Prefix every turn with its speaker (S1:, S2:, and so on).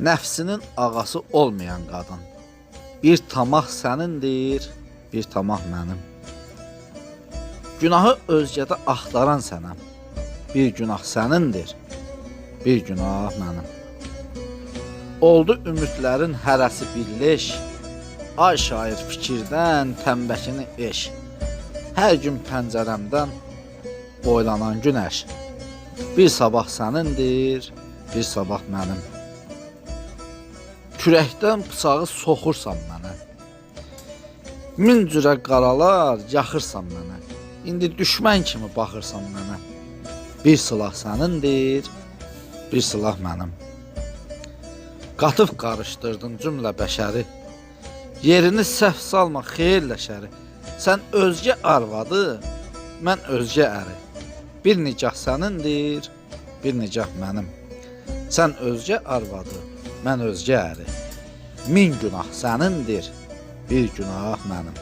S1: Nəfsinin ağası olmayan qadın. Bir tamah sənindir, bir tamah mənim. Günahı özgədə axtaran sənəm. Bir günah sənindir, bir günah mənim. Oldu ümidlərin hərəsi birleş. Ay şair fikirdən təmbəkini eş. Hər gün pəncərəmdən boylanan günəş. Bir sabah sənindir, bir sabah mənim. Kürəkdən bıçağı soxursan mənə. Min cürə qaralar yaxırsan mənə. İndi düşmən kimi baxırsan mənə. Bir silah sənindir, bir silah mənim. Qatıb qarışdırdın cümlə bəşəri. Yerini səhv salma xeyirlə şəri. Sən özgə arvadı, mən özgə əri. Bir nicah sənindir, bir nicah mənim. Sən özgə arvadı, mən özgə əri. Min günah sənindir, bir günah mənim.